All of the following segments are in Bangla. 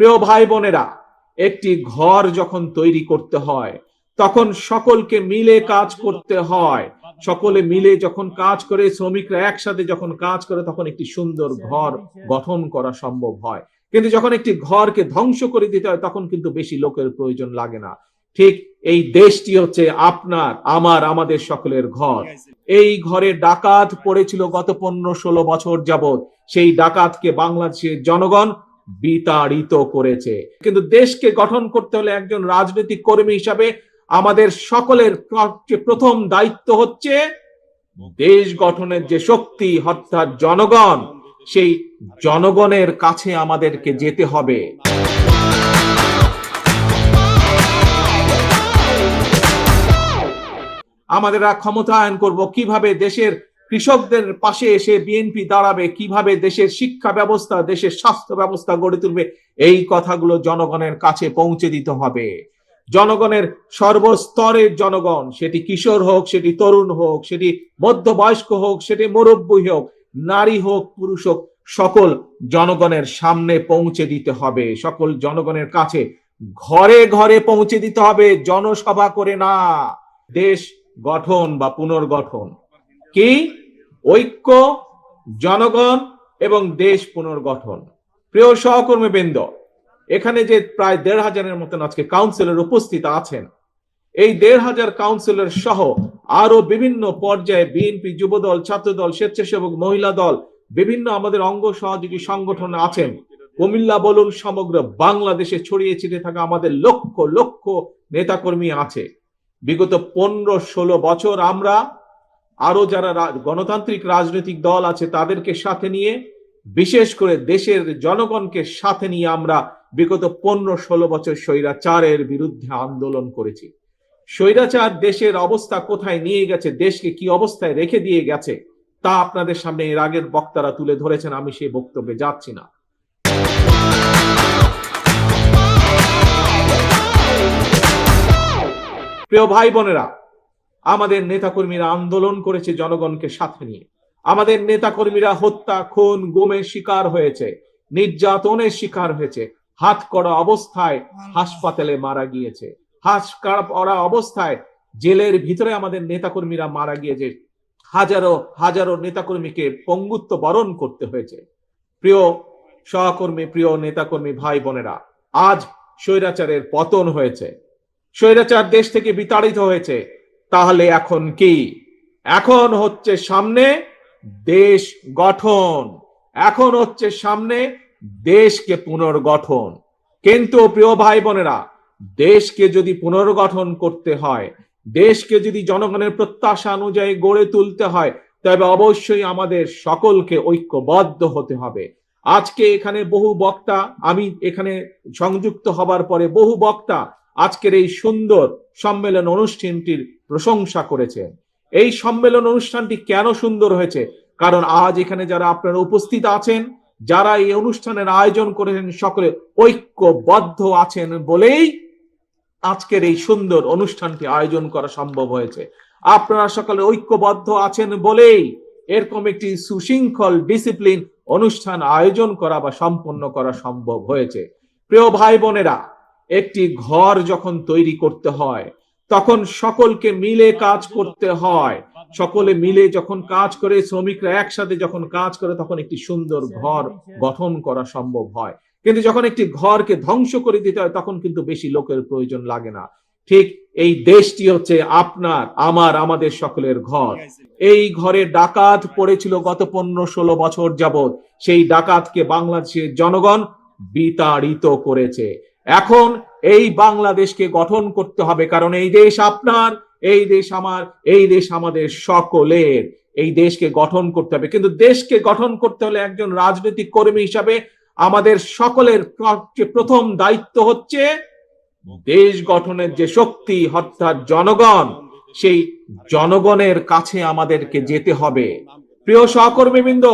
প্রিয় ভাই বোনেরা একটি ঘর যখন তৈরি করতে হয়, তখন সকলকে মিলে কাজ করতে হয়। সকলে মিলে যখন কাজ করে, শ্রমিকরা একসাথে যখন কাজ করে, তখন একটি সুন্দর ঘর গঠন করা সম্ভব হয়। কিন্তু যখন একটি ঘরকে ধ্বংস করে দিতে হয়, তখন কিন্তু বেশি লোকের প্রয়োজন লাগে না। ঠিক এই দেশটি হচ্ছে আপনার, আমার, আমাদের সকলের ঘর। এই ঘরে ডাকাত পড়েছিল গত পনেরো ষোলো বছর যাবৎ। সেই ডাকাতকে বাংলাদেশের জনগণ বিতাড়িত করেছে। কিন্তু দেশকে গঠন করতে হলে একজন রাজনৈতিক কর্মী হিসাবে আমাদের সকলের প্রথম দায়িত্ব হচ্ছে দেশ গঠনের যে শক্তি, অর্থাৎ জনগণ, সেই জনগণের কাছে আমাদেরকে যেতে হবে। আমাদের ক্ষমতায়ন করব কীভাবে দেশের কৃষকদের পাশে এসে বিএনপি দাঁড়াবে কীভাবে দেশের শিক্ষা ব্যবস্থা, দেশের স্বাস্থ্য ব্যবস্থা গড়ে তুলবে, এই কথাগুলো জনগণের কাছে পৌঁছে দিতে হবে। জনগণের সর্বস্তরের জনগণ, সেটি কিশোর হোক, সেটি তরুণ হোক, সেটি মধ্যবয়স্ক হোক, সেটি মুরব্বী হোক, নারী হোক, পুরুষ হোক, সকল জনগণের সামনে পৌঁছে দিতে হবে। সকল জনগণের কাছে ঘরে ঘরে পৌঁছে দিতে হবে, জনসভা করে না। দেশ গঠন বা পুনর্গঠন। কি? ঐক্য, জনগণ এবং দেশ পুনর্গঠন। প্রিয় সহকর্মী বৃন্দ এখানে যে প্রায় দেড় হাজারের মতন আজকে কাউন্সিলর উপস্থিত আছেন, এই দেড় হাজার কাউন্সিলর সহ আরও বিভিন্ন পর্যায়ে বিএনপি যুবদল, ছাত্রদল, স্বেচ্ছাসেবক, মহিলা দল, বিভিন্ন আমাদের অঙ্গ সহযোগী সংগঠন আছেন। কুমিল্লা বলুন, সমগ্র বাংলাদেশে ছড়িয়ে ছিটিয়ে থাকা আমাদের লক্ষ লক্ষ নেতাকর্মী আছে। বিগত পনেরো ষোলো বছর আমরা আরও যারা গণতান্ত্রিক রাজনৈতিক দল আছে তাদেরকে সাথে নিয়ে, বিশেষ করে দেশের জনগণকে সাথে নিয়ে আমরা বিগত পনেরো ষোলো বছর স্বৈরাচারের বিরুদ্ধে আন্দোলন করেছি। স্বৈরাচার দেশের অবস্থা কোথায় নিয়ে গেছে, দেশকে কি অবস্থায় রেখে দিয়ে গেছে, তা আপনাদের সামনে এর আগের বক্তারা তুলে ধরেছেন, আমি সেই বক্তব্যে যাচ্ছি না। প্রিয় ভাই বোনেরা আমাদের নেতাকর্মীরা আন্দোলন করেছে জনগণকে সাথে নিয়ে। আমাদের নেতাকর্মীরা হত্যা, খুন, গুমের শিকার হয়েছে, নির্যাতনের শিকার হয়েছে, হাত করা অবস্থায় হাসপাতালে মারা গিয়েছে। হাস করা অবস্থায় জেলের ভিতরে আমাদের নেতাকর্মীরা মারা গিয়েছে। হাজারো হাজারো নেতাকর্মীকে পঙ্গুত্ব বরণ করতে হয়েছে। প্রিয় সহকর্মী, প্রিয় নেতাকর্মী ভাই বোনেরা, আজ স্বৈরাচারের পতন হয়েছে। স্বৈরাচার দেশ থেকে বিতাড়িত হয়েছে। তাহলে এখন কি? এখন হচ্ছে সামনে দেশ গঠন। এখন হচ্ছে সামনে দেশকে পুনর্গঠন। কিন্তু প্রিয় ভাই বোনেরা, দেশকে যদি পুনর্গঠন করতে হয়, দেশকে যদি জনগণের প্রত্যাশা অনুযায়ী গড়ে তুলতে হয়, তবে অবশ্যই আমাদের সকলকে ঐক্যবদ্ধ হতে হবে। আজকে এখানে বহু বক্তা, আমি এখানে সংযুক্ত হবার পরে বহু বক্তা আজকের এই সুন্দর সম্মেলন অনুষ্ঠানটির প্রশংসা করেছেন এই সম্মেলন অনুষ্ঠানটি কেন সুন্দর হয়েছে? কারণ আজ এখানে যারা আপনারা উপস্থিত আছেন, যারা এই অনুষ্ঠানের আয়োজন করেছেন, সকলে ঐক্যবদ্ধ আছেন বলেই আজকের এই সুন্দর অনুষ্ঠানটি আয়োজন করা সম্ভব হয়েছে। আপনারা সকলে ঐক্যবদ্ধ আছেন বলেই এরকম একটি সুশৃঙ্খল ডিসিপ্লিন অনুষ্ঠান আয়োজন করা বা সম্পন্ন করা সম্ভব হয়েছে। প্রিয় ভাই বোনেরা একটি ঘর যখন তৈরি করতে হয়, তখন সকলকে মিলে কাজ করতে হয়। সকলে মিলে যখন কাজ করে, শ্রমিকরা একসাথে যখন কাজ করে, তখন একটি সুন্দর ঘর গঠন করা সম্ভব হয়। কিন্তু যখন একটি ঘরকে ধ্বংস করে দিতে হয়, তখন কিন্তু বেশি লোকের প্রয়োজন লাগে না। ঠিক এই দেশটি হচ্ছে আপনার, আমার, আমাদের সকলের ঘর। এই ঘরে ডাকাত পড়েছিল গত পনেরো ষোলো বছর যাবৎ। সেই ডাকাতকে বাংলাদেশের জনগণ বিতাড়িত করেছে। এখন এই বাংলাদেশকে গঠন করতে হবে, কারণ এই দেশ আপনার, এই দেশ আমার, এই দেশ আমাদের সকলের। এই দেশকে গঠন করতে হবে। কিন্তু দেশকে গঠন করতে হলে একজন রাজনৈতিক কর্মী হিসাবে আমাদের সকলের প্রথম দায়িত্ব হচ্ছে দেশ গঠনের যে শক্তি, অর্থাৎ জনগণ, সেই জনগণের কাছে আমাদেরকে যেতে হবে। প্রিয় সহকর্মীবৃন্দ,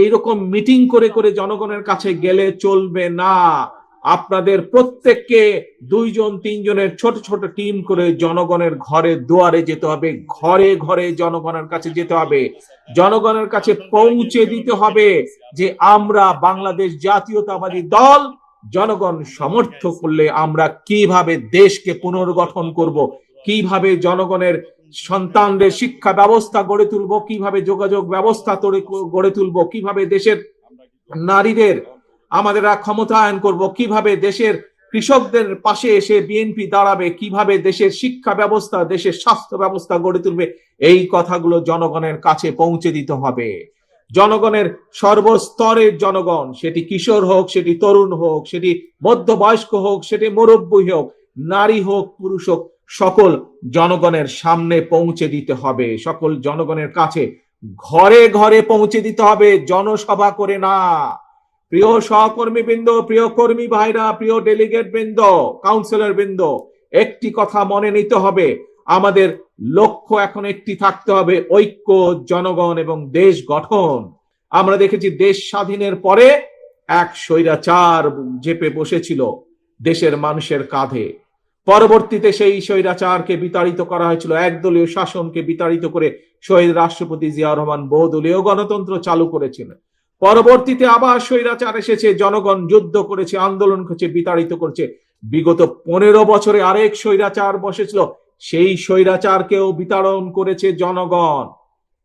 এইরকম মিটিং করে করে জনগণের কাছে গেলে চলবে না। আপনাদের প্রত্যেককে দুইজন, তিনজনের ছোট ছোট টিম করে জনগণের ঘরে, দুয়ারে যেতে হবে। ঘরে ঘরে জনগণের কাছে যেতে হবে। জনগণের কাছে পৌঁছে দিতে হবে যে আমরা বাংলাদেশ জাতীয়তাবাদী দল। জনগণ সমর্থ করলে আমরা কীভাবে দেশকে পুনর্গঠন করব? কীভাবে জনগণের সন্তানদের শিক্ষা ব্যবস্থা গড়ে তুলব? কীভাবে যোগাযোগ ব্যবস্থা গড়ে তুলব? কীভাবে দেশের নারীদের আমাদের ক্ষমতায়ন করব। কীভাবে দেশের কৃষকদের পাশে এসে বিএনপি দাঁড়াবে? কীভাবে দেশের শিক্ষা ব্যবস্থা, দেশের স্বাস্থ্য ব্যবস্থা গড়ে তুলবে? এই কথাগুলো জনগণের কাছে পৌঁছে দিতে হবে। জনগণের সর্বস্তরের জনগণ, সেটি কিশোর হোক, সেটি তরুণ হোক, সেটি মধ্যবয়স্ক হোক, সেটি মুরব্বী হোক, নারী হোক, পুরুষ হোক, সকল জনগণের সামনে পৌঁছে দিতে হবে। সকল জনগণের কাছে ঘরে ঘরে পৌঁছে দিতে হবে, জনসভা করে না। প্রিয় সহকর্মী বৃন্দ, প্রিয় কর্মী ভাইরা, প্রিয় ডেলিগেট বৃন্দ কাউন্সিলর বৃন্দ, একটি কথা মনে নিতে হবে। আমাদের লক্ষ্য এখন একটি থাকতে হবে, ঐক্য, জনগণ এবং দেশ গঠন। আমরা দেখেছি দেশ স্বাধীনের পরে এক স্বৈরাচার জেপে বসেছিল দেশের মানুষের কাঁধে। পরবর্তীতে সেই স্বৈরাচারকে বিতাড়িত করা হয়েছিল, একদলীয় শাসনকে বিতাড়িত করে শহীদ রাষ্ট্রপতি জিয়া রহমান বহুদলীয় গণতন্ত্র চালু করেছিলেন। পরবর্তীতে আবার স্বৈরাচার এসেছে, জনগণ যুদ্ধ করেছে, আন্দোলন করেছে, বিতাড়িত করেছে। বিগত পনেরো বছরে আরেক স্বৈরাচার বসেছিল, সেই স্বৈরাচারকেও বিতাড়ন করেছে জনগণ।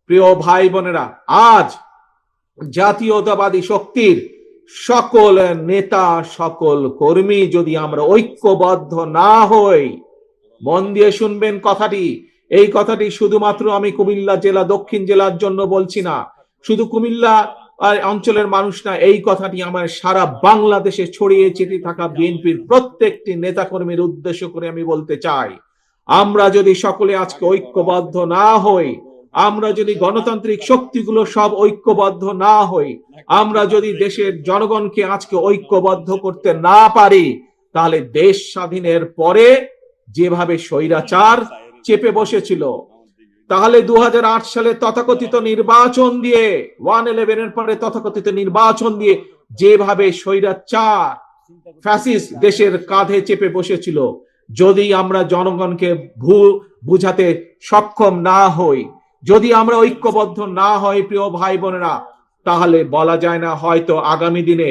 প্রিয় ভাই বোনেরা, আজ জাতীয়তাবাদী শক্তির সকল নেতা, সকল কর্মী যদি আমরা ঐক্যবদ্ধ না হই, মন দিয়ে শুনবেন কথাটি। এই কথাটি শুধুমাত্র আমি কুমিল্লা জেলা, দক্ষিণ জেলার জন্য বলছি না, শুধু কুমিল্লা অঞ্চলের মানুষ না, এই কথাটি আমার সারা বাংলাদেশে ছড়িয়ে ছিটিয়ে থাকা বিএনপির প্রত্যেকটি নেতাকর্মীর উদ্দেশ্য করে আমি বলতে চাই, আমরা যদি সকলে আজকে ঐক্যবদ্ধ না হই, আমরা যদি গণতান্ত্রিক শক্তিগুলো সব ঐক্যবদ্ধ না হই, আমরা যদি দেশের জনগণকে আজকে ঐক্যবদ্ধ করতে না পারি, তাহলে দেশ স্বাধীনের পরে যেভাবে স্বৈরাচার চেপে বসেছিল তাহলে দু হাজার আট সালে তথাকথিত নির্বাচন দিয়ে, ওয়ান ইলেভেনের পরে তথাকথিত নির্বাচন দিয়ে যেভাবে স্বৈরাচার ফ্যাসিস দেশের কাঁধে চেপে বসেছিল, যদি আমরা জনগণকে ভু, বুঝাতে সক্ষম না হই, যদি আমরা ঐক্যবদ্ধ না হই, প্রিয় ভাই বোনেরা, তাহলে বলা যায় না হয়তো আগামী দিনে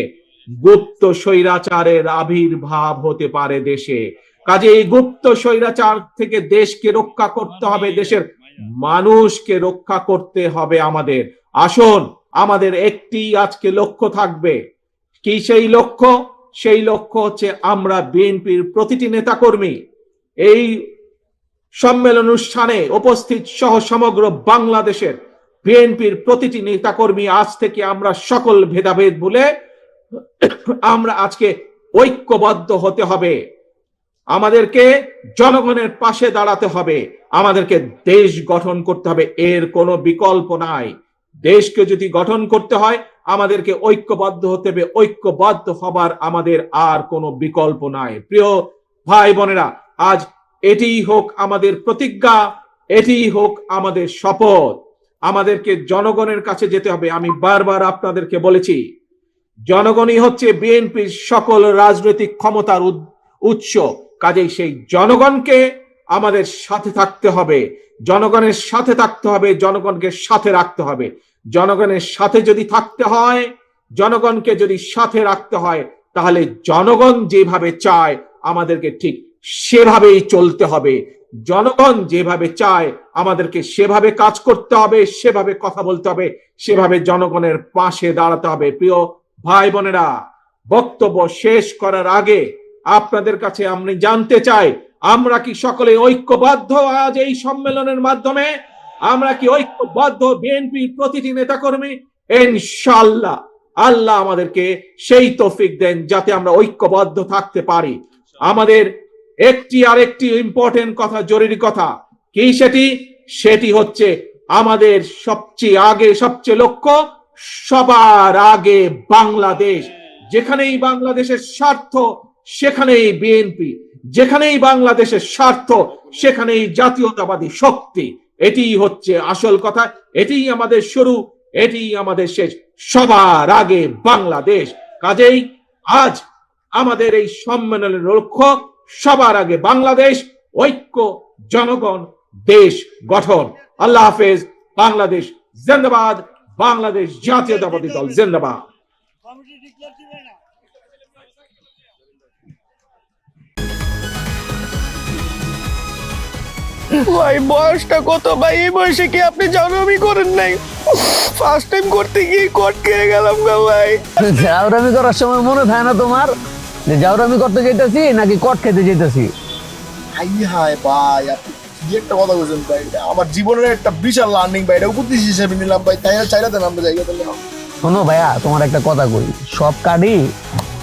গুপ্ত স্বৈরাচারের আবির্ভাব হতে পারে দেশে। কাজে এই গুপ্ত স্বৈরাচার থেকে দেশকে রক্ষা করতে হবে, দেশের মানুষকে রক্ষা করতে হবে আমাদের। আসুন, আমাদের একটি আজকে লক্ষ্য থাকবে। কি সেই লক্ষ্য? সেই লক্ষ্য হচ্ছে আমরা বিএনপির প্রতিটি নেতাকর্মী এই সম্মেলন অনুষ্ঠানে উপস্থিত সহ সমগ্র বাংলাদেশের বিএনপির প্রতিটি নেতাকর্মী আজ থেকে আমরা সকল ভেদাভেদ বলে আমরা আজকে ঐক্যবদ্ধ হতে হবে। আমাদেরকে জনগণের পাশে দাঁড়াতে হবে। আমাদেরকে দেশ গঠন করতে হবে। এর কোনো বিকল্প নাই। দেশকে যদি গঠন করতে হয়, আমাদেরকে ঐক্যবদ্ধ হতে হবে। ঐক্যবদ্ধ হবার আমাদের আর কোনো বিকল্প নাই। প্রিয় ভাই বোনেরা, আজ এটিই হোক আমাদের প্রতিজ্ঞা, এটিই হোক আমাদের শপথ। আমাদেরকে জনগণের কাছে যেতে হবে। আমি বারবার আপনাদেরকে বলেছি, জনগণই হচ্ছে বিএনপির সকল রাজনৈতিক ক্ষমতার উৎস। কাজেই সেই জনগণকে আমাদের সাথে থাকতে হবে। জনগণের সাথে থাকতে হবে, জনগণকে সাথে রাখতে হবে। জনগণের সাথে যদি থাকতে হয়, জনগণকে যদি সাথে রাখতে হয়, তাহলে জনগণ যেভাবে চায়, আমাদেরকে ঠিক সেভাবেই চলতে হবে। জনগণ যেভাবে চায়, আমাদেরকে সেভাবে কাজ করতে হবে, সেভাবে কথা বলতে হবে, সেভাবে জনগণের পাশে দাঁড়াতে হবে। প্রিয় ভাই বোনেরা, বক্তব্য শেষ করার আগে আপনাদের কাছে আমি জানতে চাই, আমরা কি সকলে ঐক্যবদ্ধ আজ এই সম্মেলনের মাধ্যমে? আমরা কি ঐক্যবদ্ধ বিএনপির প্রতিটি নেতাকর্মী? ইনশাল্লাহ আল্লাহ আমাদেরকে সেই তৌফিক দেন যাতে আমরা ঐক্যবদ্ধ থাকতে পারি। আমাদের একটি আরেকটি ইম্পর্টেন্ট কথা, জরুরি কথা। কি সেটি? সেটি হচ্ছে আমাদের সবচেয়ে আগে, সবচেয়ে লক্ষ্য, সবার আগে বাংলাদেশ। যেখানেই বাংলাদেশের স্বার্থ সেখানেই বিএনপি, যেখানেই বাংলাদেশের স্বার্থ, সেখানেই জাতীয়তাবাদী শক্তি। এটিই হচ্ছে আসল কথা, এটিই আমাদের শুরু, এটিই আমাদের শেষ। সবার আগে বাংলাদেশ। কাজেই আজ আমাদের এই সম্মেলনের লক্ষ্য সবার আগে বাংলাদেশ, ঐক্য, জনগণ, দেশ গঠন। আল্লাহ হাফেজ, বাংলাদেশ জিন্দাবাদ, বাংলাদেশ জাতীয়তাবাদী দল জিন্দাবাদ। ভাই বয়সটা কত? ভাই এই বয়সে কি আপনি জানামি করেন নাই? ফার্স্ট টাইম করতে গিয়ে কট খেয়ে গেলাম গা ভাই। জাউরামি করার সময় মনে থাকে না তোমার? যে জাউরামি করতে যেতেছি নাকি কট খেতে যেতেছি হাই হাই ভাই আপনি কি একটা কথা বলছেন ভাই? এটা আমার জীবনের একটা বিশাল লার্নিং ভাই এটা উপদেশ হিসেবে নিলাম ভাই তাই চাইলে দেন আমরা জায়গা শোনো ভাইয়া তোমার একটা কথা কই। সব কার্ডই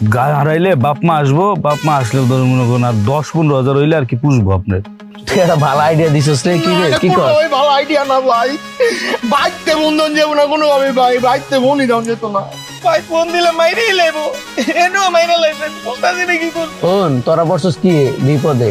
গা হারাইলে বাপ মা আসব বাপ মা আসলে ধরুন মনে করুন আর দশ পনেরো হাজার হইলে আর কি পুষবো আপনার। তুই একটা ভালো আইডিয়া দিছিস রে কি রে কি কর? ভালো আইডিয়া না ভাই। বাইকতে বন্ধন যাব না কোনো ভাবে ভাই বাইকতে মনই দাম যেত না। ভাই ফোন দিলে মাইরে লেবো এনো মাইরে লাইছে বলতাছি না কি করব? ফোন তোরা বর্ষস কি বিপদে?